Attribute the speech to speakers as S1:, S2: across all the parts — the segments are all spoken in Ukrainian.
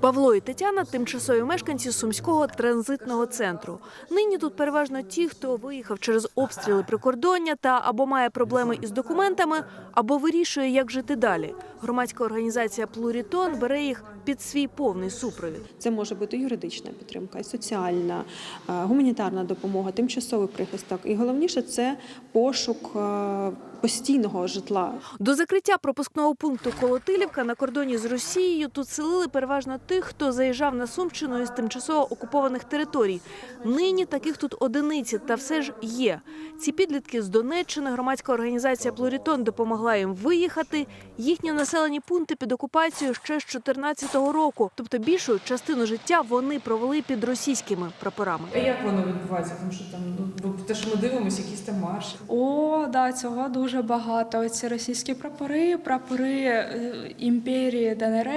S1: Павло і Тетяна тимчасові мешканці сумського транзитного центру. Нині тут переважно ті, хто виїхав через обстріли прикордоння та або має проблеми із документами, або вирішує, як жити далі. Громадська організація Плурітон бере їх під свій повний супровід.
S2: Це може бути юридична підтримка, і соціальна, е, гуманітарна допомога, тимчасовий прихисток. І головніше це пошук е, постійного житла.
S1: До закриття пропускного пункту Колотилівка на кордоні з Росією тут селили переважно тих, хто заїжджав на Сумщину із тимчасово окупованих територій. Нині таких тут одиниці, та все ж є. Ці підлітки з Донеччини громадська організація Плурітон допомогла їм виїхати. Їхні населені пункти під окупацією ще з 2014 року. Тобто більшу частину життя вони провели під російськими прапорами.
S3: А як воно відбувається? Тому що там ну те, що ми дивимося, якісь там марші.
S4: О, да, цього дуже багато. Оці російські прапори, прапори е, імперії ДНР,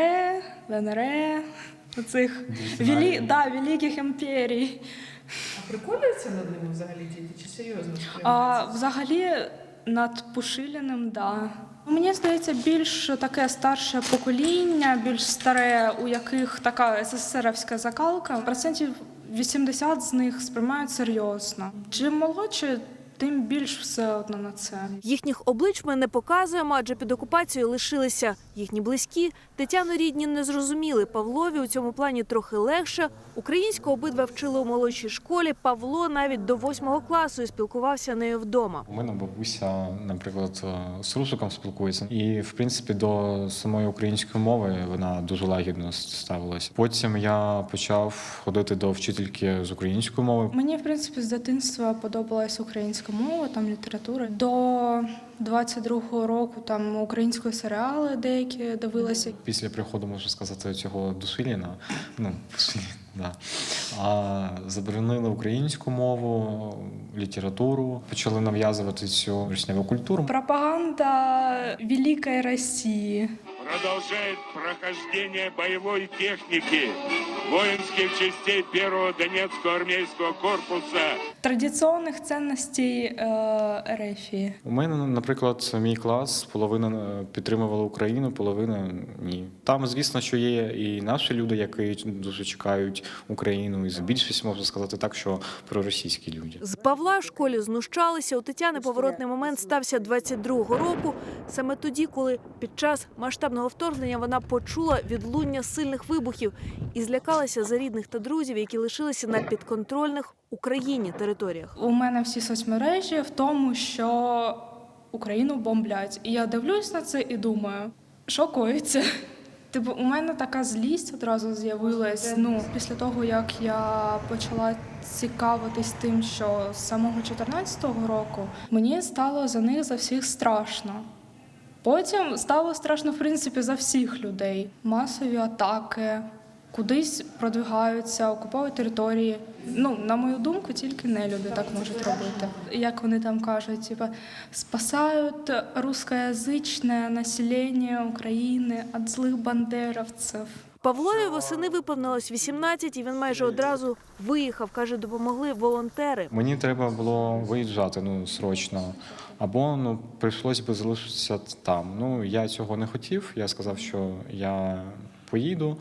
S4: ДНР, оцих велі, да, великих імперій.
S3: А приколюються над ними взагалі діти? Чи серйозно?
S4: А взагалі над Пушиліним, да. Мені здається, більш таке старше покоління, більш старе, у яких така СССРівська закалка. Процентів 80 з них сприймають серйозно. Чим молодше, тим більш все одно на це.
S1: Їхніх облич ми не показуємо, адже під окупацією лишилися їхні близькі. Тетяну рідні не зрозуміли. Павлові у цьому плані трохи легше. Українську обидва вчили у молодшій школі. Павло навіть до восьмого класу і спілкувався нею вдома.
S5: У мене бабуся, наприклад, з русиком спілкується, і в принципі до самої української мови вона дуже лагідно ставилась. Потім я почав ходити до вчительки з української мови.
S4: Мені, в принципі, з дитинства подобалась українська мова, там література. До 22-го року там українські серіали деякі дивилася.
S5: Після приходу, можна сказати, цього Душиліна, ну да. а заборонили українську мову, літературу, почали нав'язувати цю річневу культуру.
S4: Пропаганда Великої Росії.
S6: Продолжает прохождение боевой техники воинских частей первого Донецкого армейского корпуса
S4: Традиційних цінностей е, Ерефії.
S5: У мене, наприклад, мій клас половина е, підтримувала Україну, половина ні. Там, звісно, що є і наші люди, які дуже чекають Україну, і більшість можна сказати так, що проросійські люди.
S1: З Павла в школі знущалися. У Тетяни поворотний момент стався 22-го року. Саме тоді, коли під час масштабного вторгнення вона почула відлуння сильних вибухів і злякалася за рідних та друзів, які лишилися на підконтрольних Україні територіях.
S4: У мене всі соцмережі в тому, що Україну бомблять. І я дивлюсь на це і думаю, що коїться. Типу, у мене така злість одразу з'явилась. Ну, після того, як я почала цікавитись тим, що з самого 14-го року мені стало за них за всіх страшно. Потім стало страшно, в принципі, за всіх людей. Масові атаки, кудись продвигаються, окуповують території. Ну, на мою думку, тільки не люди так можуть робити. Як вони там кажуть, типа спасають русскоязичне населення України від злих бандеровців.
S1: Павлові восени виповнилось 18, і він майже одразу виїхав. каже, допомогли волонтери.
S5: Мені треба було виїжджати ну срочно, або ну прийшлось би залишитися там. Ну я цього не хотів. Я сказав, що я. Поїду,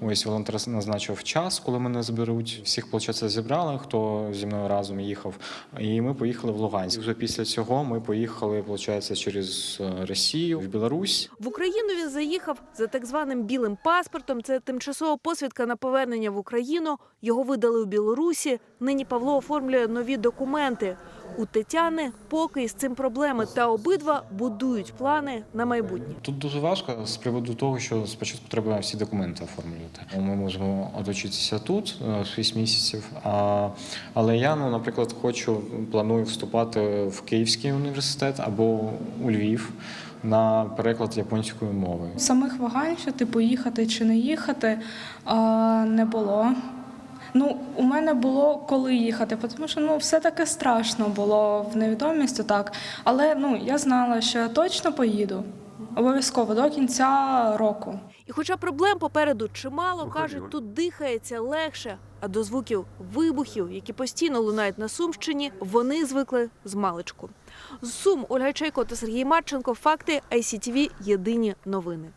S5: ось волонтер назначив час, коли мене зберуть. Всіх виходить, зібрали, хто зі мною разом їхав. І ми поїхали в Луганськ. Вже після цього ми поїхали, виходить, через е, Росію в Білорусь.
S1: В Україну він заїхав за так званим білим паспортом. Це тимчасова посвідка на повернення в Україну. Його видали у Білорусі. Нині Павло оформлює нові документи. У Тетяни поки з цим проблеми, та обидва будують плани на майбутнє.
S5: Тут дуже важко з приводу того, що спочатку треба всі документи оформлювати. Ми можемо оточитися тут е, 6 місяців. А, але я, ну, наприклад, хочу планую вступати в Київський університет або у Львів на переклад японської мови.
S4: Самих вагань, що типу їхати чи не їхати, а, не було. Ну, у мене було коли їхати, тому що ну все таки страшно було в невідомість так. Але ну я знала, що я точно поїду. Обов'язково до кінця року.
S1: І хоча проблем попереду чимало, кажуть, тут дихається легше, а до звуків вибухів, які постійно лунають на Сумщині, вони звикли з маличку. З Сум Ольга Чайко та Сергій Марченко. Факти ICTV. Єдині новини.